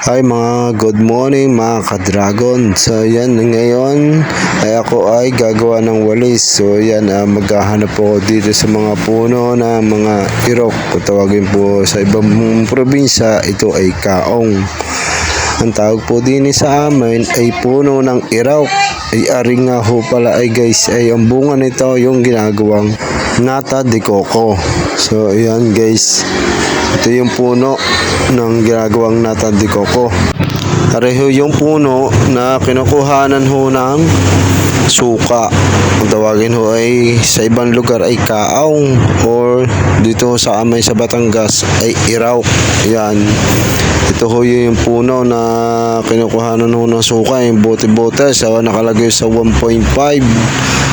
Hi mga good morning mga ka-dragon. So yan ngayon ay ako ay gagawa ng walis. So yan ah, maghahanap po dito sa mga puno na mga irok. Kung tawagin po sa ibang probinsya ito ay kaong. Ang tawag po din sa amin ay puno ng iraw Ay ari nga ho pala ay guys ay ang bunga nito yung ginagawang nata de coco So yan guys ito yung puno ng ginagawang nata de coco. Pareho yung puno na kinukuhanan ho ng suka. Kung tawagin ho ay sa ibang lugar ay kaong or dito sa amin sa Batangas ay iraw. Yan. Ito ho yung puno na kinukuhanan ho ng suka. Yung bote-bote. So, nakalagay sa 1.5.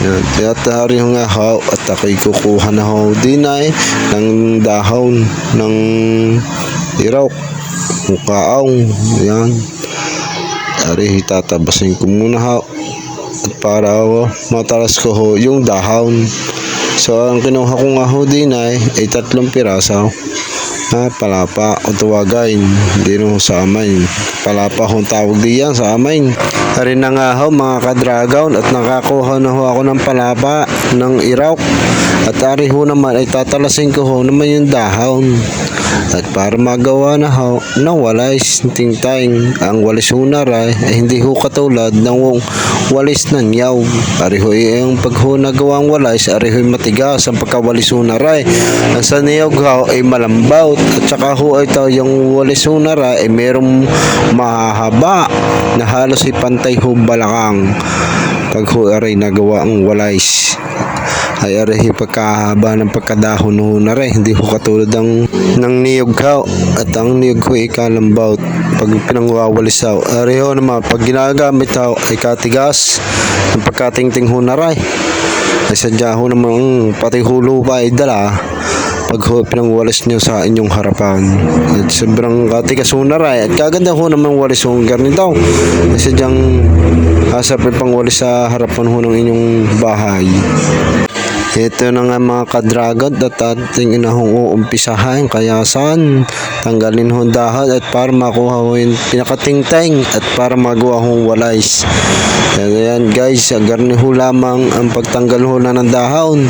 Yan, tiyatari ho nga ho at ako'y kukuha na ho din ay ng dahon ng iraw mukaong yan. Ari tatabasin ko muna ho para matalas ko ho yung dahon so ang kinuha ko nga ho din ay ay tatlong piraso. Na palapa o tuwagain. Hindi no sa amin. Palapa kung tawag diyan sa amin. Rin na nga ho mga kadragon at nakakuha na ho ako ng palapa ng iraw at ari ho naman ay tatalasin ko ho naman yung dahon. At para magawa na ho ng walis tingtang ang walis hunar ay, ay hindi ho katulad ng walis ng yaw. Ari ho yung pag ho nagawang walis ari ho matigas. Ang pagkawalis hunar ay ang sa niyog ho ay malambaut at saka ho ito yung walis hunar ay, ay merong mahaba na halos ay pantay ho balakang pag ho aray nagawa ang walis ay aray pagkahaba ng pagkadahon ho na rin. Hindi ho katulad ng, ng niyog ho at ang niyog ho ikalambaut pag pinangwawalis ho aray ho naman pag ginagamit ho ay katigas ng pagkatingting ho na rin. Ay sadya ho naman pati hulo pa ay dala pag ho, pinangwalis nyo sa inyong harapan. At sobrang na rin at kaganda ho naman walis ho ganito ay sadyang asap ay pangwalis sa harapan ho ng inyong bahay. Ito na nga mga kadragon at ating inahong uumpisahan. Kaya saan? Tanggalin ho dahon at para makuha ho yung pinakatingteng at para magawa hong walays. Kaya yan guys, garni ho lamang ang pagtanggal ho na ng dahon.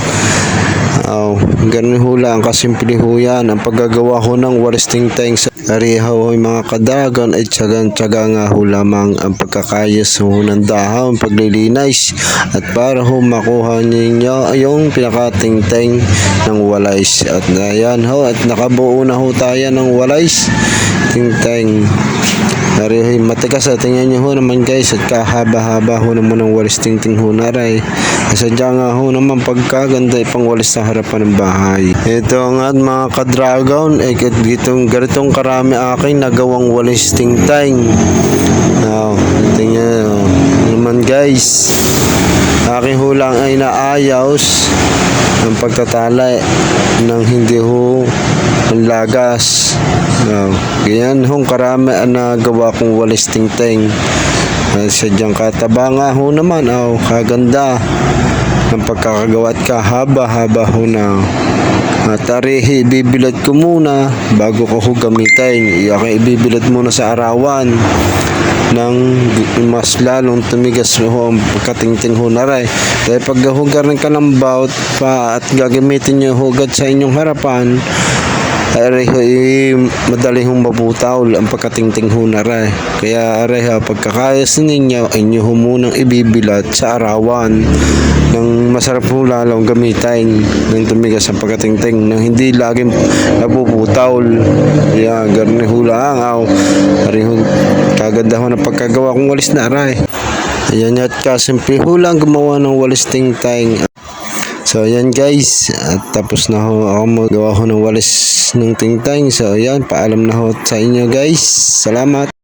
Oh, ganun ho lang kasimple ho yan. Ang paggagawa ho ng walis tingteng sa Ariha ho yung mga kadagan ay tsagang-tsaga nga ho lamang ang pagkakayas ho ng dahon, paglilinis. At para ho makuha ninyo yung pinakatingteng ng walays at ayan ho at nakabuo na ho tayo ng walays tingteng Narihoy matigas at tingnan nyo ho naman guys at kahaba-haba ho naman ng walis tingting ho naray. Sadya nga ho naman pagkaganda ipang walis sa harapan ng bahay. Ito nga mga ka-dragon eh gitong ganitong karami aking nagawang walis tingtang. Now, tingnan nyo naman guys. Aking hulang ay naayos ang pagtatala ng hindi ho ang lagas. No. Ganyan hong karami ang nagawa kong walis tingteng. Uh, sadyang kataba nga ho naman. Oh, kaganda ng pagkakagawa at kahaba-haba ho na. At tarihi, ibibilad ko muna bago ko ho gamitin. Iyakin ibibilad muna sa arawan ng mas lalong tumigas ho ang pagkatingting ho na rin. Dahil pag ng kalambawt pa at gagamitin nyo hugad sa inyong harapan, ay ay madali hong mabutaw ang pagkatingting ho na rin. Kaya areha pagkakayas ninyo ay nyo ho munang ibibilat sa arawan ng masarap ho lalong gamitin ng tumigas ang pagkatingting nang hindi laging napuputaw. Kaya ganun ho lang. Aw, ari ho, kaganda ho ng pagkagawa kong walis na aray. Ayan at kasimple ho lang gumawa ng walis tingtang. So ayan guys, at tapos na ho ako magawa ho ng walis ng tingtang. So ayan, paalam na ho sa inyo guys. Salamat.